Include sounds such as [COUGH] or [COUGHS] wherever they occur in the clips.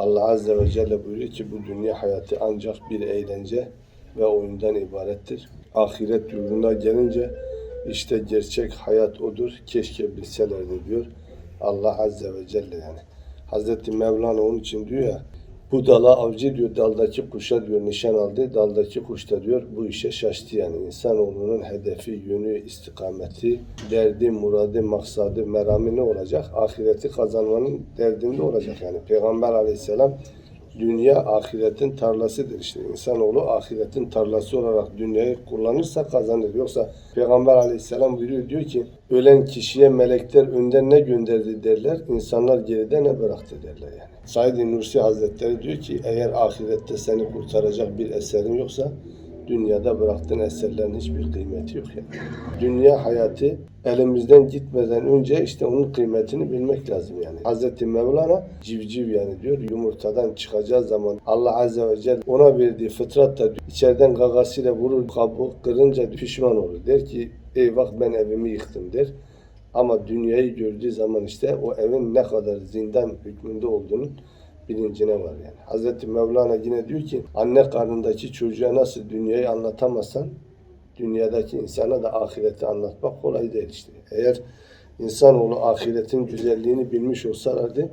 Allah Azze ve Celle buyuruyor ki bu dünya hayatı ancak bir eğlence ve oyundan ibarettir. Ahiret yoluna gelince işte gerçek hayat odur. Keşke bilselerdi diyor Allah Azze ve Celle yani. Hazreti Mevlana onun için diyor ya bu dala avcı diyor daldaki kuşa diyor nişan aldı. Daldaki kuş da diyor bu işe şaştı yani. İnsanoğlunun hedefi, yönü, istikameti, derdi, muradı, maksadı, merami ne olacak? Ahireti kazanmanın derdinde olacak yani. Peygamber aleyhisselam dünya ahiretin tarlasıdır işte. İnsanoğlu ahiretin tarlası olarak dünyayı kullanırsa kazanır. Yoksa Peygamber aleyhisselam buyuruyor diyor ki ölen kişiye melekler önden ne gönderdi derler. insanlar geride ne bıraktı derler yani. Said-i Nursi Hazretleri diyor ki eğer ahirette seni kurtaracak bir eserin yoksa dünyada bıraktığın eserlerin hiçbir kıymeti yok yani. Dünya hayatı elimizden gitmeden önce işte onun kıymetini bilmek lazım yani. Hazreti Mevlana civciv yani diyor yumurtadan çıkacağı zaman Allah Azze ve Celle ona verdiği fıtratla içeriden gagasıyla vurur kabuğu kırınca pişman olur. Der ki eyvah ben evimi yıktım der. Ama dünyayı gördüğü zaman işte o evin ne kadar zindan hükmünde olduğunun bilincine var yani. Hazreti Mevlana yine diyor ki anne karnındaki çocuğa nasıl dünyayı anlatamazsan dünyadaki insana da ahireti anlatmak kolay değil işte. Eğer insanoğlu ahiretin güzelliğini bilmiş olsalardı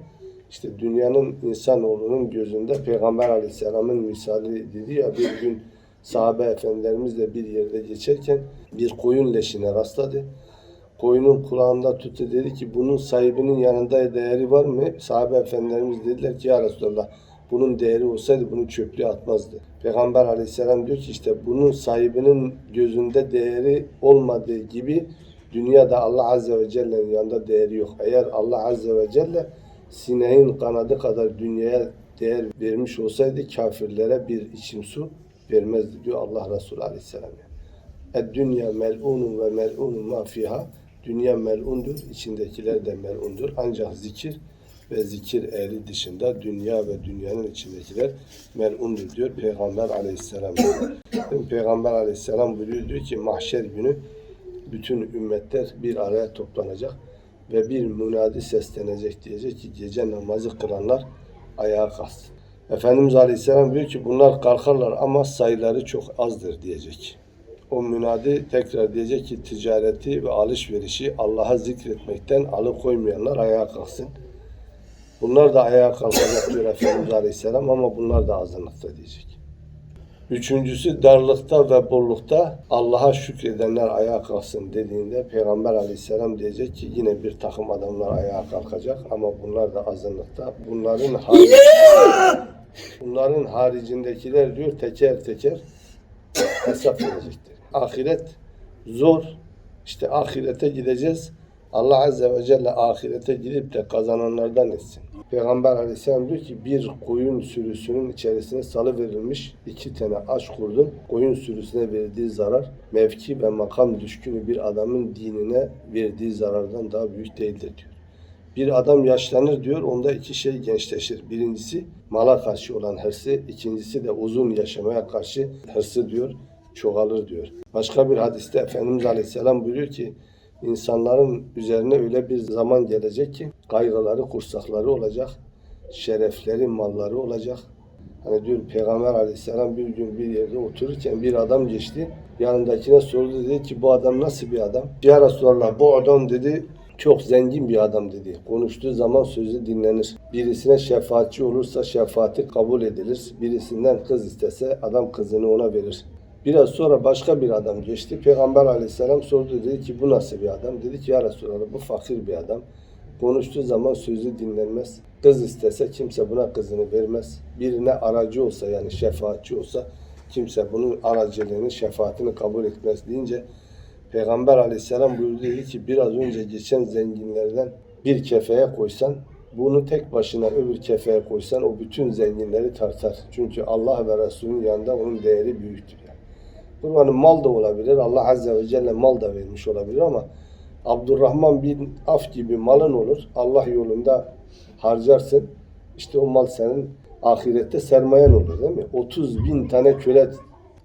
işte dünyanın insanoğlunun gözünde Peygamber Aleyhisselam'ın misali dedi ya bir gün sahabe efendilerimizle bir yerde geçerken bir koyun leşine rastladı. Koyunun kulağında tuttu dedi ki bunun sahibinin yanında değeri var mı? Sahabe efendilerimiz dediler ki ya Resulallah bunun değeri olsaydı bunu çöplüğe atmazdı. Peygamber aleyhisselam diyor ki işte bunun sahibinin gözünde değeri olmadığı gibi dünyada Allah azze ve celle'nin yanında değeri yok. Eğer Allah azze ve celle sineğin kanadı kadar dünyaya değer vermiş olsaydı kafirlere bir içim su vermezdi diyor Allah Resulü aleyhisselam. Yani. Dünya mel'unun ve mel'unun ma fiha. Dünya mel'undur, içindekiler de mel'undur. Ancak zikir ve zikir ehli dışında dünya ve dünyanın içindekiler mel'undur diyor Peygamber aleyhisselam. Peygamber aleyhisselam buyuruyor diyor ki mahşer günü bütün ümmetler bir araya toplanacak ve bir münadi seslenecek diyecek ki gece namazı kılanlar ayağa kalksın. Efendimiz Aleyhisselam diyor ki bunlar kalkarlar ama sayıları çok azdır diyecek. O münadi tekrar diyecek ki ticareti ve alışverişi Allah'a zikretmekten alıkoymayanlar ayağa kalksın. Bunlar da ayağa kalkacak diyor [COUGHS] Efendimiz Aleyhisselam ama bunlar da azınlıkta diyecek. Üçüncüsü darlıkta ve bollukta Allah'a şükredenler ayağa kalksın dediğinde Peygamber Aleyhisselam diyecek ki yine bir takım adamlar ayağa kalkacak ama bunlar da azınlıkta. Bunların harici, bunların haricindekiler diyor teker teker hesap verecektir. Ahiret zor. İşte ahirete gideceğiz. Allah Azze ve Celle ahirete gidip de kazananlardan etsin. Peygamber Aleyhisselam diyor ki bir koyun sürüsünün içerisine salı verilmiş iki tane aç kurdun. Koyun sürüsüne verdiği zarar mevki ve makam düşkünü bir adamın dinine verdiği zarardan daha büyük değildir diyor. Bir adam yaşlanır diyor, onda iki şey gençleşir. Birincisi mala karşı olan hırsı, ikincisi de uzun yaşamaya karşı hırsı diyor, çoğalır diyor. Başka bir hadiste Efendimiz Aleyhisselam buyuruyor ki, insanların üzerine öyle bir zaman gelecek ki, kaygıları, kursakları olacak, şerefleri, malları olacak. Hani diyor Peygamber Aleyhisselam bir gün bir yerde otururken bir adam geçti. Yanındakine sordu dedi ki bu adam nasıl bir adam? Ya Resulallah bu adam dedi çok zengin bir adam dedi. Konuştuğu zaman sözü dinlenir. Birisine şefaatçi olursa şefaati kabul edilir. Birisinden kız istese adam kızını ona verir. Biraz sonra başka bir adam geçti. Peygamber aleyhisselam sordu dedi ki bu nasıl bir adam? Dedi ki ya Resulallah bu fakir bir adam. Konuştuğu zaman sözü dinlenmez. Kız istese kimse buna kızını vermez. Birine aracı olsa yani şefaatçi olsa kimse bunun aracılığını, şefaatini kabul etmez deyince Peygamber aleyhisselam buyurdu dedi ki biraz önce geçen zenginlerden bir kefeye koysan bunu tek başına öbür kefeye koysan o bütün zenginleri tartar. Çünkü Allah ve Resulünün yanında onun değeri büyüktür. Kurbanın mal da olabilir. Allah Azze ve Celle mal da vermiş olabilir ama Abdurrahman bin Af gibi malın olur. Allah yolunda harcarsın. İşte o mal senin ahirette sermayen olur değil mi? 30 bin tane köle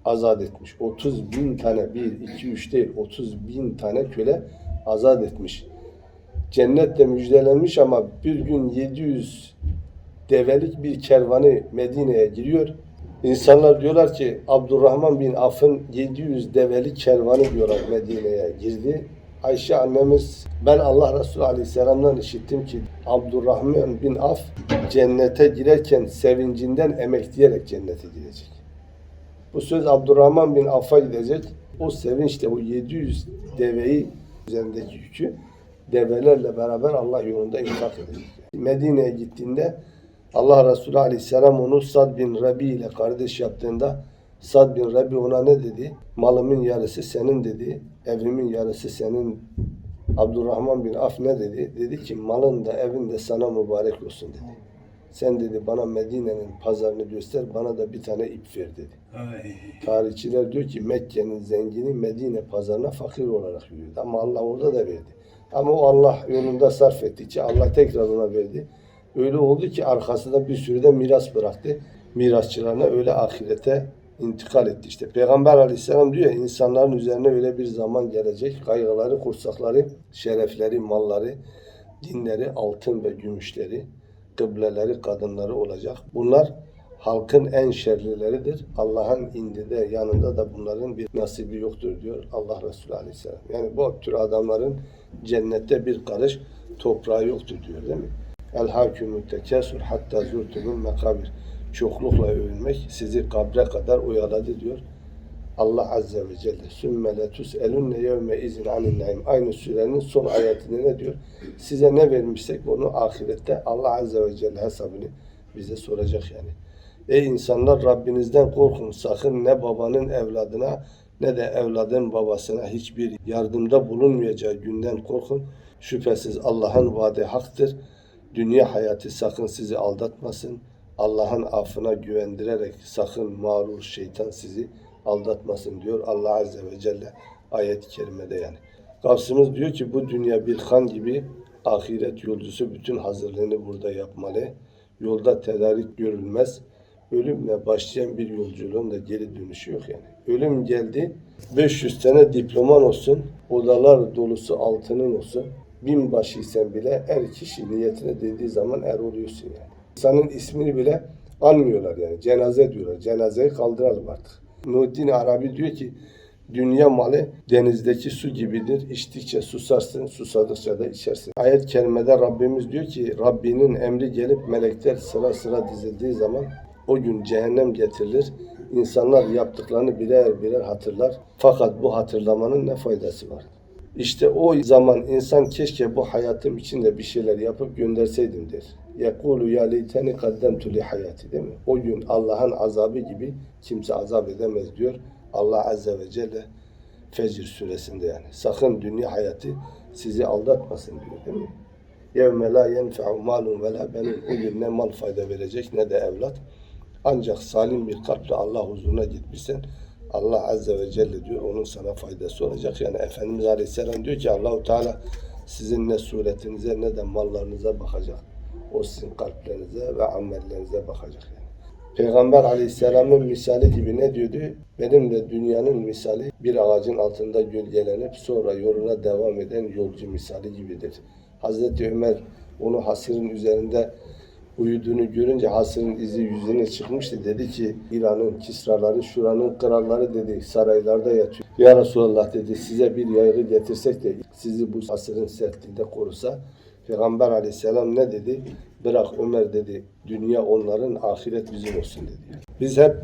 azat etmiş. 30 bin tane, 1, 2, 3 değil, 30 bin tane köle azat etmiş. Cennetle müjdelenmiş ama bir gün 700 develik bir kervanı Medine'ye giriyor. İnsanlar diyorlar ki Abdurrahman bin Aff'ın 700 develi kervanı diyorlar Medine'ye girdi. Ayşe annemiz ben Allah Resulü Aleyhisselam'dan işittim ki Abdurrahman bin Af cennete girerken sevincinden emekleyerek cennete girecek. Bu söz Abdurrahman bin Aff'a gidecek. O sevinçle o 700 deveyi üzerindeki yükü develerle beraber Allah yolunda infak edecek. Medine'ye gittiğinde Allah Resulü Aleyhisselam onu Sad bin Rabi ile kardeş yaptığında Sad bin Rabi ona ne dedi? Malımın yarısı senin dedi. Evimin yarısı senin. Abdurrahman bin Af ne dedi? Dedi ki malın da evin de sana mübarek olsun dedi. Sen dedi bana Medine'nin pazarını göster, bana da bir tane ip ver dedi. Ay. Tarihçiler diyor ki Mekke'nin zengini Medine pazarına fakir olarak yürüyordu. Ama Allah orada da verdi. Ama o Allah yolunda sarf ettikçe Allah tekrar ona verdi. Öyle oldu ki arkasında bir sürü de miras bıraktı. Mirasçılarına öyle ahirete intikal etti işte. Peygamber aleyhisselam diyor ya insanların üzerine öyle bir zaman gelecek. Kaygıları, kursakları, şerefleri, malları, dinleri, altın ve gümüşleri, kıbleleri, kadınları olacak. Bunlar halkın en şerlileridir. Allah'ın indide yanında da bunların bir nasibi yoktur diyor Allah Resulü Aleyhisselam. Yani bu tür adamların cennette bir karış toprağı yoktur diyor değil mi? El hakümü tekesur hatta zurtumul mekabir. Çoklukla övünmek sizi kabre kadar oyaladı diyor. Allah Azze ve Celle. Sümme letus elunne yevme izin anin naim. Aynı surenin son ayetinde ne diyor? Size ne vermişsek onu ahirette Allah Azze ve Celle hesabını bize soracak yani. Ey insanlar Rabbinizden korkun. Sakın ne babanın evladına ne de evladın babasına hiçbir yardımda bulunmayacağı günden korkun. Şüphesiz Allah'ın vaadi haktır. Dünya hayatı sakın sizi aldatmasın. Allah'ın affına güvendirerek sakın mağrur şeytan sizi aldatmasın diyor Allah Azze ve Celle ayet-i kerimede yani. Gavsımız diyor ki bu dünya bir han gibi ahiret yolcusu bütün hazırlığını burada yapmalı. Yolda tedarik görülmez. Ölümle başlayan bir yolculuğun da geri dönüşü yok yani. Ölüm geldi 500 tane diploman olsun, odalar dolusu altının olsun. Binbaşıysan bile er kişi niyetine dediği zaman er oluyorsun yani. İnsanın ismini bile anmıyorlar yani. Cenaze diyorlar. Cenazeyi kaldıralım artık. Nuhuddin Arabi diyor ki dünya malı denizdeki su gibidir. İçtikçe susarsın, susadıkça da içersin. Ayet-i kerimede Rabbimiz diyor ki Rabbinin emri gelip melekler sıra sıra dizildiği zaman o gün cehennem getirilir. İnsanlar yaptıklarını birer birer hatırlar. Fakat bu hatırlamanın ne faydası var? İşte o zaman insan keşke bu hayatım içinde bir şeyler yapıp gönderseydim der. Yekulu ya leyteni kaddemtu li hayati değil mi? O gün Allah'ın azabı gibi kimse azap edemez diyor. Allah Azze ve Celle Fecr suresinde yani. Sakın dünya hayatı sizi aldatmasın diyor değil mi? Yevme la yenfe'u malun ve la benun. O gün ne mal fayda verecek ne de evlat. Ancak salim bir kalple Allah huzuruna gitmişsen Allah Azze ve Celle diyor onun sana faydası olacak. Yani Efendimiz Aleyhisselam diyor ki Allahu Teala sizin ne suretinize ne de mallarınıza bakacak. O sizin kalplerinize ve amellerinize bakacak yani. Peygamber Aleyhisselam'ın misali gibi ne diyordu? Benim de dünyanın misali bir ağacın altında gölgelenip sonra yoluna devam eden yolcu misali gibidir. Hazreti Ömer onu hasırın üzerinde uyuduğunu görünce hasırın izi yüzüne çıkmıştı. Dedi ki İran'ın kisraları, şuranın kralları dedi saraylarda yatıyor. Ya Resulallah dedi size bir yaygı getirsek de sizi bu hasırın sertliğinde korusa. Peygamber aleyhisselam ne dedi? Bırak Ömer dedi dünya onların ahiret bizim olsun dedi. Biz hep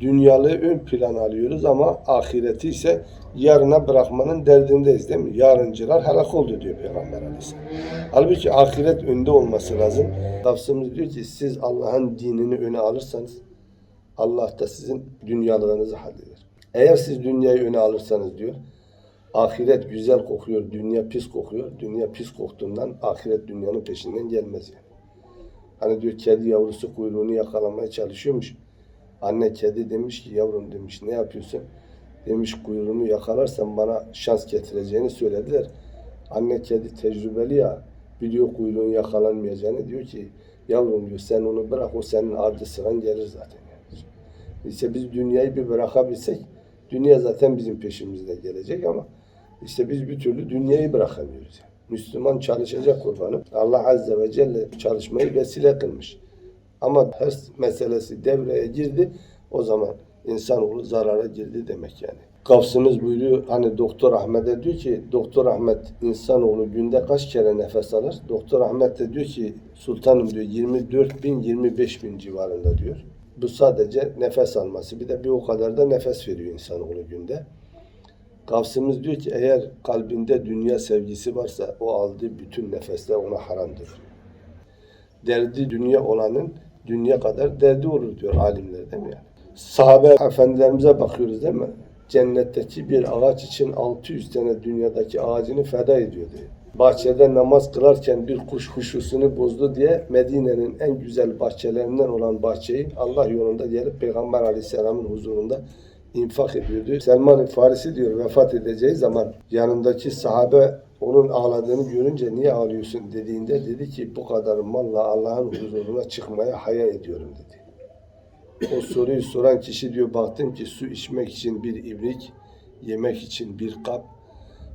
dünyalı ön plan alıyoruz ama ahireti ise yarına bırakmanın derdindeyiz değil mi? Yarıncılar helak oldu diyor Peygamber Aleyhisselam. Halbuki ahiret önde olması lazım. Tafsirimiz diyor ki siz Allah'ın dinini öne alırsanız Allah da sizin dünyalığınızı halleder. Eğer siz dünyayı öne alırsanız diyor ahiret güzel kokuyor, dünya pis kokuyor. Dünya pis koktuğundan ahiret dünyanın peşinden gelmez yani. Hani diyor kedi yavrusu kuyruğunu yakalamaya çalışıyormuş. Anne kedi demiş ki yavrum demiş ne yapıyorsun? Demiş kuyruğunu yakalarsan bana şans getireceğini söylediler. Anne kedi tecrübeli ya biliyor kuyruğun yakalanmayacağını diyor ki yavrum diyor sen onu bırak o senin ardı sıran gelir zaten. Yani. İşte biz dünyayı bir bırakabilsek dünya zaten bizim peşimizde gelecek ama işte biz bir türlü dünyayı bırakamıyoruz. Yani. Müslüman çalışacak kurbanım. Allah Azze ve Celle çalışmayı vesile kılmış. Ama hırs meselesi devreye girdi. O zaman insanoğlu zarara girdi demek yani. Gavsımız buyuruyor hani Doktor Ahmet'e diyor ki Doktor Ahmet insanoğlu günde kaç kere nefes alır? Doktor Ahmet de diyor ki sultanım diyor 24 bin 25 bin civarında diyor. Bu sadece nefes alması. Bir de bir o kadar da nefes veriyor insanoğlu günde. Gavsımız diyor ki eğer kalbinde dünya sevgisi varsa o aldığı bütün nefesler ona haramdır. Derdi dünya olanın dünya kadar derdi olur diyor alimler değil mi yani? Sahabe efendilerimize bakıyoruz değil mi? Cennetteki bir ağaç için 600 tane dünyadaki ağacını feda ediyordu. Bahçede namaz kılarken bir kuş huşusunu bozdu diye Medine'nin en güzel bahçelerinden olan bahçeyi Allah yolunda gelip Peygamber Aleyhisselam'ın huzurunda infak ediyordu. Selman-ı Farisi diyor vefat edeceği zaman yanındaki sahabe onun ağladığını görünce niye ağlıyorsun dediğinde dedi ki bu kadar malla Allah'ın huzuruna çıkmaya haya ediyorum dedi. O soruyu soran kişi diyor baktım ki su içmek için bir ibrik, yemek için bir kap,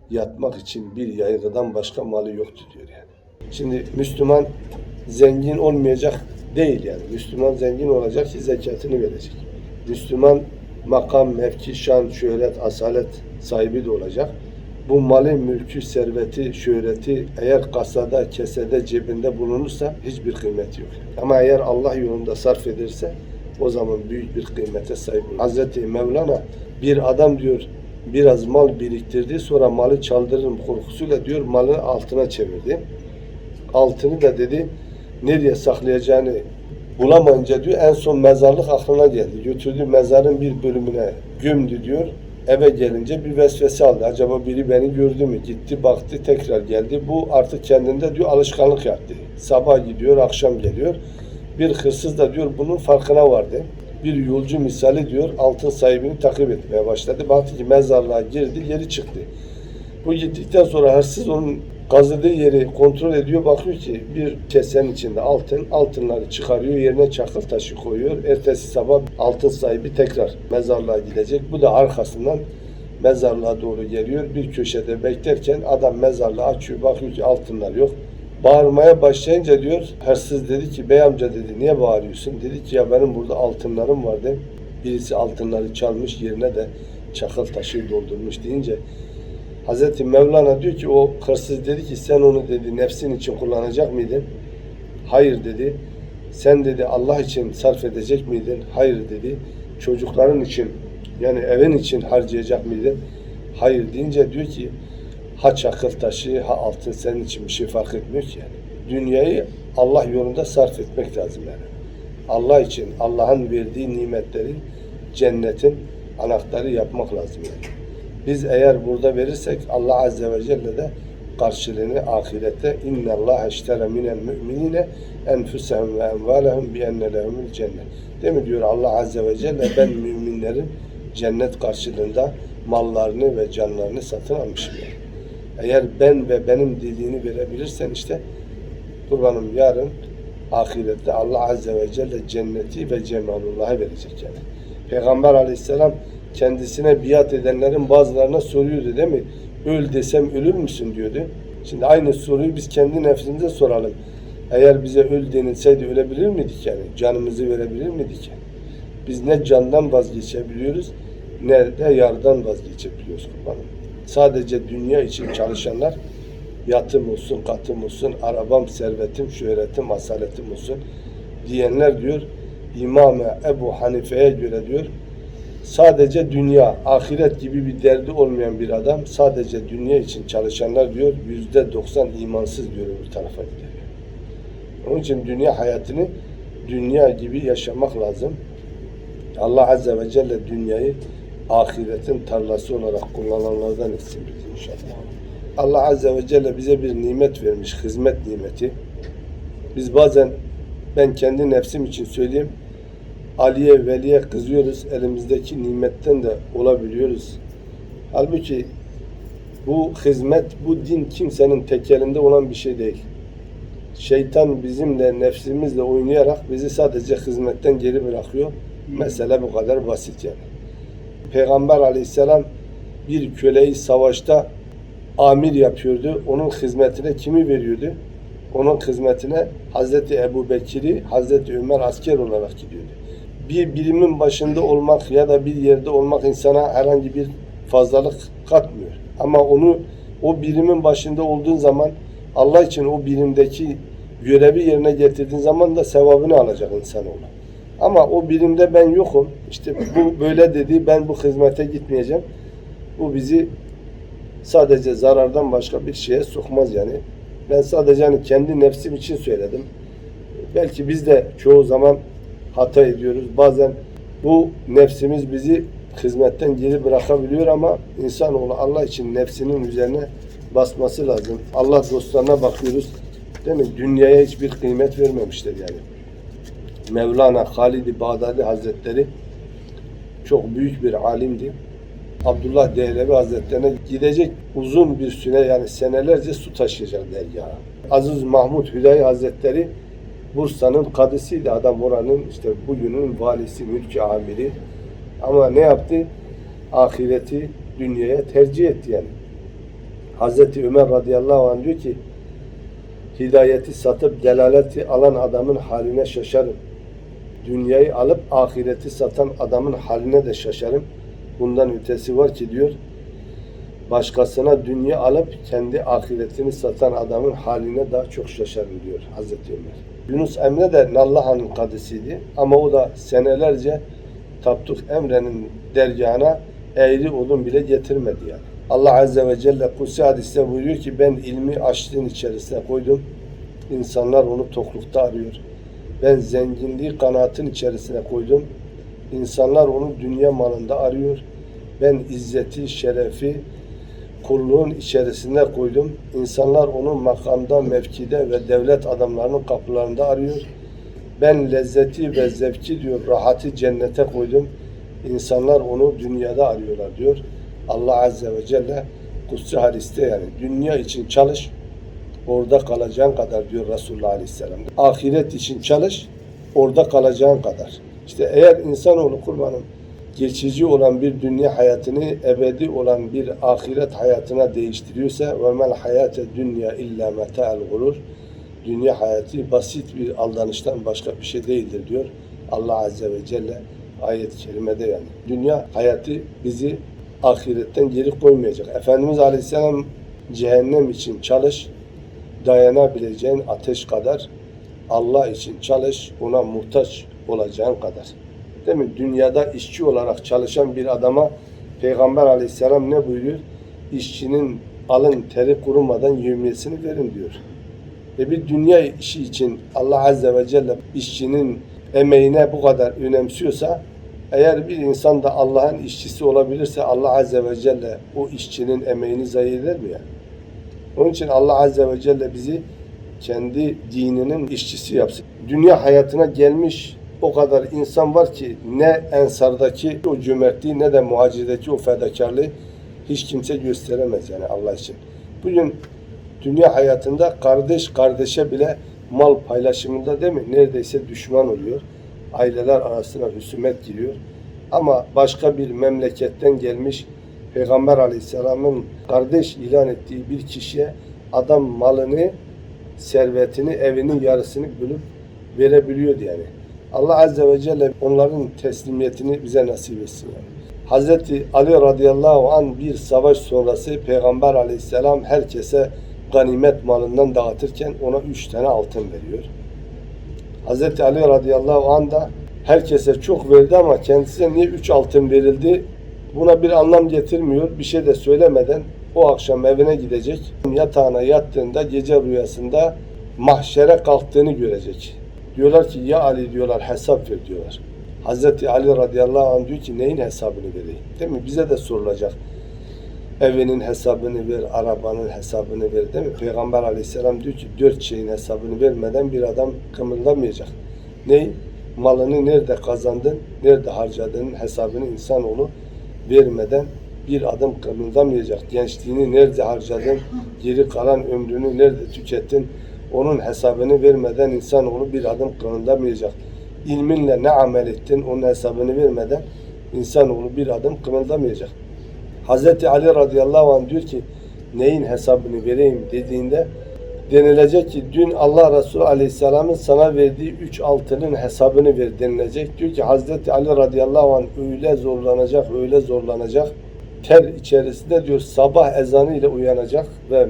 yatmak için bir yaygıdan başka malı yoktu diyor yani. Şimdi Müslüman zengin olmayacak değil yani. Müslüman zengin olacak ki zekatını verecek. Müslüman makam, mevki, şan, şöhret, asalet sahibi de olacak. Bu malı, mülkü, serveti, şöhreti eğer kasada, kesede, cebinde bulunursa hiçbir kıymeti yok. Ama eğer Allah yolunda sarf ederse o zaman büyük bir kıymete sahip olur. Hazreti Mevlana bir adam diyor biraz mal biriktirdi sonra malı çaldırırım korkusuyla diyor malı altına çevirdi. Altını da dedi nereye saklayacağını bulamayınca diyor en son mezarlık aklına geldi. Götürdü mezarın bir bölümüne gömdü diyor. Eve gelince bir vesvese aldı. Acaba biri beni gördü mü? Gitti baktı tekrar geldi. Bu artık kendinde diyor alışkanlık yaptı. Sabah gidiyor akşam geliyor. Bir hırsız da diyor bunun farkına vardı. Bir yolcu misali diyor altın sahibini takip etmeye başladı. Baktı ki mezarlığa girdi geri çıktı. Bu gittikten sonra hırsız onun kazıdığı yeri kontrol ediyor. Bakıyor ki bir kesenin içinde altın, altınları çıkarıyor. Yerine çakıl taşı koyuyor. Ertesi sabah altın sahibi tekrar mezarlığa gidecek. Bu da arkasından mezarlığa doğru geliyor. Bir köşede beklerken adam mezarlığı açıyor. Bakıyor ki altınlar yok. Bağırmaya başlayınca diyor, hırsız dedi ki bey amca dedi niye bağırıyorsun? Dedi ki ya benim burada altınlarım vardı. Birisi altınları çalmış yerine de çakıl taşı doldurmuş deyince Hazreti Mevlana diyor ki o hırsız dedi ki sen onu dedi nefsin için kullanacak mıydın? Hayır dedi. Sen dedi Allah için sarf edecek miydin? Hayır dedi. Çocukların için yani evin için harcayacak mıydın? Hayır deyince diyor ki ha çakıl taşı ha altın senin için bir şey fark etmiyor ki yani. Dünyayı Allah yolunda sarf etmek lazım yani. Allah için Allah'ın verdiği nimetleri cennetin anahtarı yapmak lazım yani. Biz eğer burada verirsek Allah Azze ve Celle de karşılığını ahirette inna Allah eştere minel müminine enfusehum ve envalehum bi enne cennet. Değil mi diyor Allah Azze ve Celle ben müminlerin cennet karşılığında mallarını ve canlarını satın almışım. Yani. Eğer ben ve benim dediğini verebilirsen işte kurbanım yarın ahirette Allah Azze ve Celle cenneti ve cemalullah'ı verecek yani. Peygamber aleyhisselam kendisine biat edenlerin bazılarına soruyordu değil mi? Öl desem ölür müsün diyordu. Şimdi aynı soruyu biz kendi nefsimize soralım. Eğer bize öl denilseydi ölebilir miydik yani? Canımızı verebilir miydik yani? Biz ne candan vazgeçebiliyoruz ne de yardan vazgeçebiliyoruz kurbanım. Sadece dünya için çalışanlar yatım olsun, katım olsun, arabam, servetim, şöhretim, asaletim olsun diyenler diyor İmam-ı Ebu Hanife'ye göre diyor sadece dünya, ahiret gibi bir derdi olmayan bir adam sadece dünya için çalışanlar diyor yüzde doksan imansız diyor bir tarafa gidiyor. Onun için dünya hayatını dünya gibi yaşamak lazım. Allah Azze ve Celle dünyayı ahiretin tarlası olarak kullananlardan etsin bizi inşallah. Allah Azze ve Celle bize bir nimet vermiş, hizmet nimeti. Biz bazen ben kendi nefsim için söyleyeyim, Ali'ye, Veli'ye kızıyoruz, elimizdeki nimetten de olabiliyoruz. Halbuki bu hizmet, bu din kimsenin tekelinde olan bir şey değil. Şeytan bizimle, nefsimizle oynayarak bizi sadece hizmetten geri bırakıyor. Mesele bu kadar basit yani. Peygamber aleyhisselam bir köleyi savaşta amir yapıyordu. Onun hizmetine kimi veriyordu? Onun hizmetine Hazreti Ebu Bekir'i Hazreti Ömer asker olarak gidiyordu. Bir birimin başında olmak ya da bir yerde olmak insana herhangi bir fazlalık katmıyor. Ama onu o birimin başında olduğun zaman Allah için o birimdeki görevi yerine getirdiğin zaman da sevabını alacak insanoğlu. Ama o birimde ben yokum. İşte bu böyle dedi ben bu hizmete gitmeyeceğim. Bu bizi sadece zarardan başka bir şeye sokmaz yani. Ben sadece hani kendi nefsim için söyledim. Belki biz de çoğu zaman hata ediyoruz. Bazen bu nefsimiz bizi hizmetten geri bırakabiliyor ama insanoğlu Allah için nefsinin üzerine basması lazım. Allah dostlarına bakıyoruz. Değil mi? Dünyaya hiçbir kıymet vermemişler yani. Mevlana Halid-i Bağdadi Hazretleri çok büyük bir alimdi. Abdullah Dehlevi Hazretlerine gidecek uzun bir süre yani senelerce su taşıyacak dergaha. Aziz Mahmud Hüdayi Hazretleri Bursa'nın kadısıydı. Adam oranın işte bugünün valisi, mülki amiri. Ama ne yaptı? Ahireti dünyaya tercih etti yani. Hazreti Ömer radıyallahu anh diyor ki hidayeti satıp delaleti alan adamın haline şaşarım. Dünyayı alıp ahireti satan adamın haline de şaşarım. Bundan ötesi var ki diyor başkasına dünya alıp kendi ahiretini satan adamın haline daha çok şaşarım diyor Hazreti Ömer. Yunus Emre de Nallaha'nın kadısıydı ama o da senelerce Tapduk Emre'nin dergahına eğri odun bile getirmedi yani. Allah Azze ve Celle Kutsi hadiste buyuruyor ki ben ilmi açlığın içerisine koydum. İnsanlar onu toklukta arıyor. Ben zenginliği kanaatin içerisine koydum. İnsanlar onu dünya malında arıyor. Ben izzeti, şerefi kulluğun içerisine koydum. İnsanlar onu makamda, mevkide ve devlet adamlarının kapılarında arıyor. Ben lezzeti ve zevki diyor, rahatı cennete koydum. İnsanlar onu dünyada arıyorlar diyor. Allah Azze ve Celle Kutsi hadiste yani dünya için çalış, orada kalacağın kadar diyor Resulullah Aleyhisselam. Ahiret için çalış, orada kalacağın kadar. İşte eğer insanoğlu kurbanım geçici olan bir dünya hayatını ebedi olan bir ahiret hayatına değiştiriyorsa ve mel hayate dünya illa meta'el gurur dünya hayatı basit bir aldanıştan başka bir şey değildir diyor Allah Azze ve Celle ayet-i kerimede yani. Dünya hayatı bizi ahiretten geri koymayacak. Efendimiz Aleyhisselam cehennem için çalış, dayanabileceğin ateş kadar Allah için çalış, ona muhtaç olacağın kadar. Değil mi? Dünyada işçi olarak çalışan bir adama Peygamber Aleyhisselam ne buyuruyor? İşçinin alın teri kurumadan yevmiyesini verin diyor. Ve bir dünya işi için Allah Azze ve Celle işçinin emeğine bu kadar önemsiyorsa eğer bir insan da Allah'ın işçisi olabilirse Allah Azze ve Celle o işçinin emeğini zayi eder mi ya? Onun için Allah Azze ve Celle bizi kendi dininin işçisi yapsın. Dünya hayatına gelmiş o kadar insan var ki ne ensardaki o cömertliği ne de muhacirdeki o fedakarlığı hiç kimse gösteremez yani Allah için. Bugün dünya hayatında kardeş kardeşe bile mal paylaşımında değil mi? Neredeyse düşman oluyor. Aileler arasına husumet giriyor. Ama başka bir memleketten gelmiş Peygamber Aleyhisselam'ın kardeş ilan ettiği bir kişiye adam malını, servetini, evinin yarısını bölüp verebiliyordu yani. Allah Azze ve Celle onların teslimiyetini bize nasip etsin. Hazreti Ali radıyallahu an bir savaş sonrası Peygamber aleyhisselam herkese ganimet malından dağıtırken ona üç tane altın veriyor. Hazreti Ali radıyallahu an da herkese çok verdi ama kendisine niye üç altın verildi buna bir anlam getirmiyor. Bir şey de söylemeden o akşam evine gidecek. Yatağına yattığında gece rüyasında mahşere kalktığını görecek. Diyorlar ki ya Ali diyorlar hesap ver diyorlar. Hazreti Ali radıyallahu anh diyor ki neyin hesabını vereyim? Değil mi? Bize de sorulacak. Evinin hesabını ver, arabanın hesabını ver değil mi? Peygamber aleyhisselam diyor ki dört şeyin hesabını vermeden bir adam kımıldamayacak. Ney? Malını nerede kazandın, nerede harcadığının hesabını insanoğlu vermeden bir adım kımıldamayacak. Gençliğini nerede harcadın, geri kalan ömrünü nerede tükettin, onun hesabını vermeden insanoğlu bir adım kımıldamayacak. İlminle ne amel ettin, onun hesabını vermeden insanoğlu bir adım kımıldamayacak. Hazreti Ali radıyallahu anh diyor ki neyin hesabını vereyim dediğinde Denilecek ki dün Allah Resulü Aleyhisselam'ın sana verdiği üç altının hesabını ver denilecek. Diyor ki Hazreti Ali radıyallahu anh öyle zorlanacak, öyle zorlanacak. Ter içerisinde diyor sabah ezanı ile uyanacak ve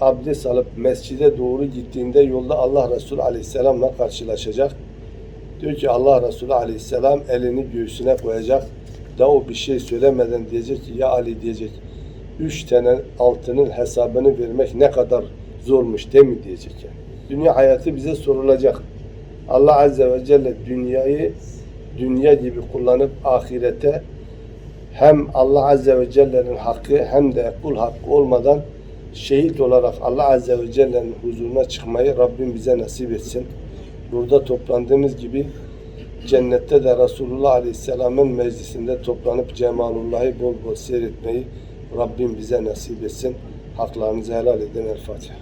abdest alıp mescide doğru gittiğinde yolda Allah Resulü Aleyhisselam'la karşılaşacak. Diyor ki Allah Resulü Aleyhisselam elini göğsüne koyacak. Da o bir şey söylemeden diyecek ki ya Ali diyecek. Üç tane altının hesabını vermek ne kadar zormuş değil mi diyecek yani. Dünya hayatı bize sorulacak. Allah Azze ve Celle dünyayı dünya gibi kullanıp ahirete hem Allah Azze ve Celle'nin hakkı hem de kul hakkı olmadan şehit olarak Allah Azze ve Celle'nin huzuruna çıkmayı Rabbim bize nasip etsin. Burada toplandığımız gibi cennette de Resulullah Aleyhisselam'ın meclisinde toplanıp Cemalullah'ı bol bol seyretmeyi Rabbim bize nasip etsin. Haklarınızı helal edin. El Fatiha.